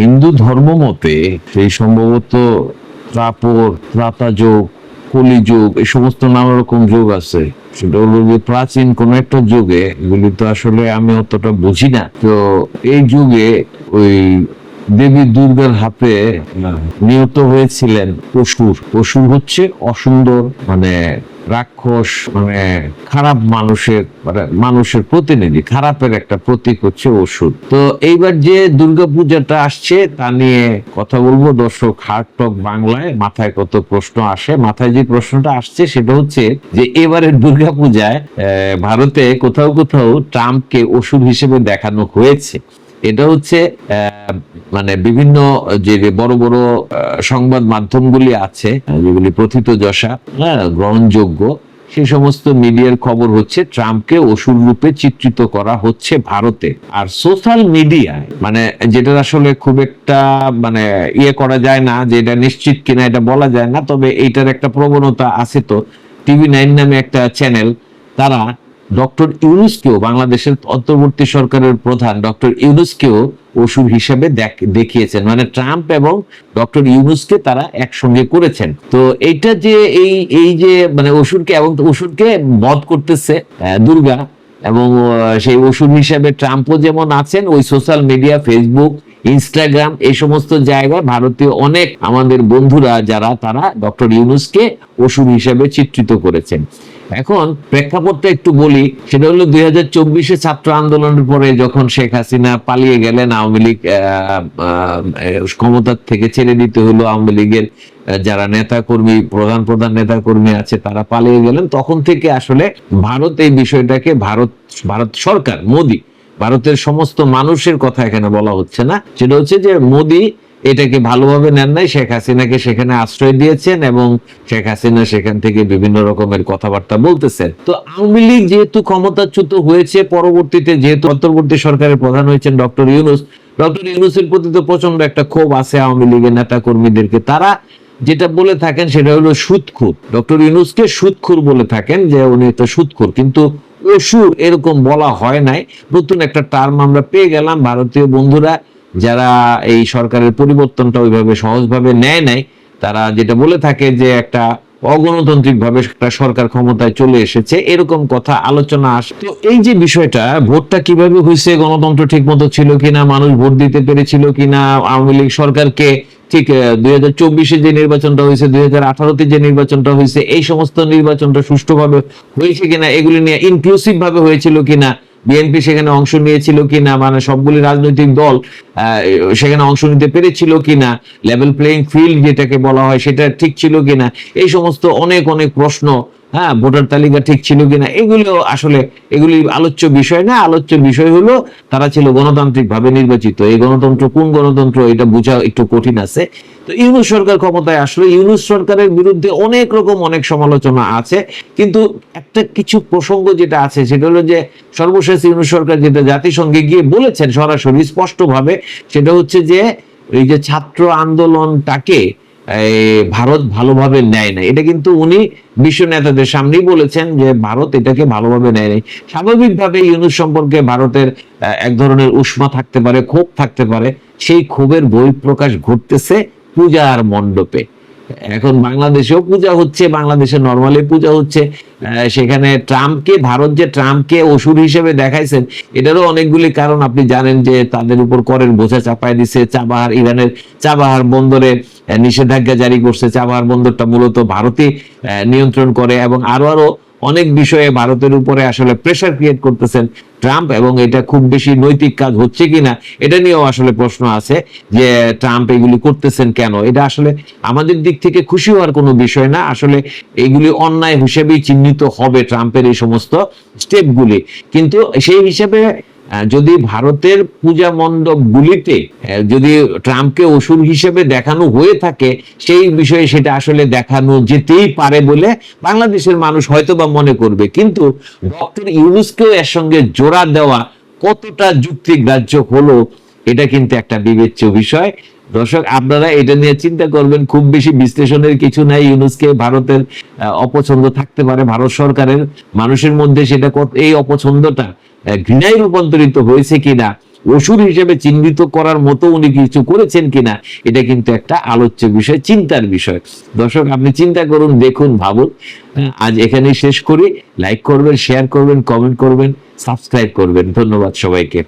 হিন্দু ধর্ম মতে সেই সম্ভবত ত্রাপর ত্রাতা যোগ কলিযুগ এই সমস্ত নানা রকম যোগ আছে। সেটা হলো যে প্রাচীন কোন একটা যুগে এগুলি তো আসলে আমি অতটা বুঝি না। তো এই যুগে ওই দেবী দুর্গার হাতে নিহত হয়েছিলেন পশুর। পশুর হচ্ছে অসুন্দর মানে রাক্ষস মানে খারাপ মানুষের মানে মানুষের প্রতিনিধি, খারাপের একটা প্রতীক হচ্ছে ওষুধ তো এইবার যে দুর্গাপূজাটা আসছে, তা নিয়ে কথা বলব দর্শক হার্ট টক বাংলায়। মাথায় কত প্রশ্ন আসে? মাথায় যে প্রশ্নটা আসছে, সেটা হচ্ছে যে এবারের দুর্গাপূজায় ভারতে কোথাও কোথাও ট্রাম্পকে ওষুধ হিসেবে দেখানো হয়েছে। এটা হচ্ছে মানে বিভিন্ন যে বড় বড় সংবাদ মাধ্যমগুলি আছে যেগুলি প্রথিত যশা হ্যাঁ গ্রহণযোগ্য, সে সমস্ত মিডিয়ার খবর হচ্ছে ট্রাম্পকে অসুর রূপে চিত্রিত করা হচ্ছে ভারতে। আর সোশ্যাল মিডিয়ায় মানে যেটা আসলে খুব একটা মানে ইয়ে করা যায় না যে এটা নিশ্চিত কিনা এটা বলা যায় না, তবে এইটার একটা প্রবণতা আছে তো। টিভি নাইন নামে একটা চ্যানেল, তারা ডক্টর ইউনুসকেও বাংলাদেশের অন্তর্বর্তী সরকারের প্রধান ডক্টর ইউনুসকেও অসুর হিসেবে দেখিয়েছেন। মানে ট্রাম্প এবং ডক্টর ইউনুসকে তারা একসঙ্গে করেছেন। তো এইটা যে এই এই যে মানে অসুরকে এবং অসুরকে বধ করতেছে দুর্গা এবং সেই ওষুধ হিসেবে ট্রাম্পও যেমন আছেন, ওই সোশ্যাল মিডিয়া, ফেসবুক, ইনস্টাগ্রাম, এই সমস্ত জায়গায় ভারতীয় অনেক আমাদের বন্ধুরা যারা, তারা ডক্টর ইউনুসকে অসুর হিসেবে চিত্রিত করেছেন। এখন প্রেক্ষাপটটা একটু বলি, সেটা হলো দুই হাজার চব্বিশে ছাত্র আন্দোলনের পরে যখন শেখ হাসিনা পালিয়ে গেলেন, আওয়ামী লীগ ক্ষমতার থেকে ছেড়ে দিতে হলো আওয়ামী লীগের যারা নেতা কর্মী প্রধান প্রধান নেতা কর্মী আছে, তারা পালিয়ে গেলেন। তখন থেকে আসলে ভারত এই বিষয়টাকে ভারত ভারত সরকার, মোদী, ভারতের সমস্ত মানুষের কথা এখানে বলা হচ্ছে না। সেটা হচ্ছে যে মোদী এটাকে ভালোভাবে নেন নাই? শেখ হাসিনাকে সেখানে আশ্রয় দিয়েছেন এবং শেখ হাসিনা সেখান থেকে বিভিন্ন রকমের কথাবার্তা বলতেছেন। তো আওয়ামী লীগ যেহেতু ক্ষমতাচ্যুত হয়েছে, পরবর্তীতে যেহেতু অন্তর্বর্তী সরকারের প্রধান হয়েছেন ডক্টর ইউনুস, ডক্টর ইউনুসের প্রতি তো প্রচণ্ড একটা ক্ষোভ আছে আওয়ামী লীগের নেতা কর্মীদেরকে তারা যেটা বলে থাকেন সেটা হলো সুদখুর ডক্টর ইউনুসকে সুদখুর বলে থাকেন যে উনি তো সুদখুর কিন্তু অসুর এরকম বলা হয় নাই। নতুন একটা টার্ম আমরা পেয়ে গেলাম। ভারতীয় বন্ধুরা যারা এই সরকারের পরিবর্তনটা ওইভাবে সহজভাবে নেয় নাই, তারা যেটা বলে থাকে যে একটা অগণতান্ত্রিকভাবে একটা সরকার ক্ষমতায় চলে এসেছে, এরকম কথা আলোচনা আসে তো এই যে বিষয়টা, ভোটটা কীভাবে হয়েছে? গণতন্ত্র ঠিক মতো ছিল কিনা? মানুষ ভোট দিতে পেরেছিল কিনা? আওয়ামী লীগ সরকারকে ঠিক দুই হাজার চব্বিশে যে নির্বাচনটা হয়েছে, দুই হাজার আঠারোতে যে নির্বাচনটা হয়েছে, এই সমস্ত নির্বাচনটা সুষ্ঠুভাবে হয়েছে কিনা, এগুলি নিয়ে ইনক্লুসিভ ভাবে হয়েছিল কিনা বিএনপি সেখানে অংশ নিয়েছিল কিনা মানে সবগুলি রাজনৈতিক দল সেখানে অংশ নিতে পেরেছিল কিনা লেভেল প্লেইং ফিল্ড যেটাকে বলা হয় সেটা ঠিক ছিল কিনা, এই সমস্ত অনেক অনেক প্রশ্ন হ্যাঁ ভোটার তালিকা ঠিক ছিল কিনা, এগুলো আসলে, এগুলি আলোচ্য বিষয় না আলোচ্য বিষয় হলো তারা ছিল গণতান্ত্রিক ভাবে নির্বাচিত। এই গণতন্ত্র কোন গণতন্ত্র, এটা বোঝা একটু কঠিন আছে। তো ইউনুস সরকার ক্ষমতায় আসলে, ইউনুস সরকারের বিরুদ্ধে অনেক রকম অনেক সমালোচনা আছে, কিন্তু একটা কিছু প্রসঙ্গ যেটা আছে, সেটা হলো যে সর্বশেষ ইউনুস সরকার যেটা জাতিসংঘে গিয়ে বলেছেন সরাসরি স্পষ্টভাবে, সেটা হচ্ছে যে এই যে ছাত্র আন্দোলনটাকে ভারত ভালোভাবে নেয় না এটা কিন্তু উনি বিশ্ব নেতাদের সামনেই বলেছেন যে ভারত এটাকে ভালোভাবে নেয় নাই। স্বাভাবিকভাবে ইউনুস সম্পর্কে ভারতের এক ধরনের উষ্মা থাকতে পারে, ক্ষোভ থাকতে পারে। সেই ক্ষোভের বহিঃপ্রকাশ ঘটতেছে পূজার মণ্ডপে। এখন বাংলাদেশেও পূজা হচ্ছে বাংলাদেশে নর্মালি পূজা হচ্ছে। সেখানে ট্রাম্পকে, ভারত যে ট্রাম্পকে অসুর হিসেবে দেখাইছেন, এটারও অনেকগুলি কারণ আপনি জানেন যে তাদের উপর করের বোঝা চাপায় দিছে। চাবাহার, ইরানের চাবাহার বন্দরে নিষেধাজ্ঞা জারি করছে চাবাহার বন্দরটা মূলত ভারতে নিয়ন্ত্রণ করে এবং আরও আরও অনেক বিষয়ে ভারতের উপরে আসলে প্রেসার ক্রিয়েট করতেছেন ট্রাম্প এবং এটা খুব বেশি নৈতিক কাজ হচ্ছে কিনা, এটা নিয়েও আসলে প্রশ্ন আছে যে ট্রাম্প এগুলি করতেছেন কেন? এটা আসলে আমাদের দিক থেকে খুশি হওয়ার কোনো বিষয় না। আসলে এগুলি অন্যায় হিসেবেই চিহ্নিত হবে ট্রাম্পের এই সমস্ত স্টেপগুলি কিন্তু সেই হিসেবে যদি ভারতের পূজা মণ্ডপগুলিতে গুলিতে যদি ট্রাম্পকে অসুর হিসেবে দেখানো হয়ে থাকে, সেই বিষয়ে সেটা আসলে দেখানো যেতেই পারে বলে বাংলাদেশের মানুষ হয়তো বা মনে করবে। কিন্তু ডক্টর ইউনুসকেও এর সঙ্গে জোড়া দেওয়া কতটা যুক্তিগ্রাহ্য হলো, এটা কিন্তু একটা বিবেচ্য বিষয়। দর্শক, আপনারা এটা নিয়ে চিন্তা করবেন, খুব বেশি বিশ্লেষণের কিছু নাই। ইউনুসকে ভারতের অপছন্দ থাকতে পারে, ভারত সরকারের মানুষের মধ্যে সেটা এই অপছন্দটা ঘৃণায় রূপান্তরিত হয়েছে কিনা, ওষুধ হিসেবে চিহ্নিত করার মতো উনি কিছু করেছেন কিনা, এটা কিন্তু একটা আলোচ্য বিষয়, চিন্তার বিষয়। দর্শক, আপনি চিন্তা করুন, দেখুন, ভাবুন। আজ এখানেই শেষ করি। লাইক করবেন শেয়ার করবেন কমেন্ট করবেন সাবস্ক্রাইব করবেন। ধন্যবাদ সবাইকে।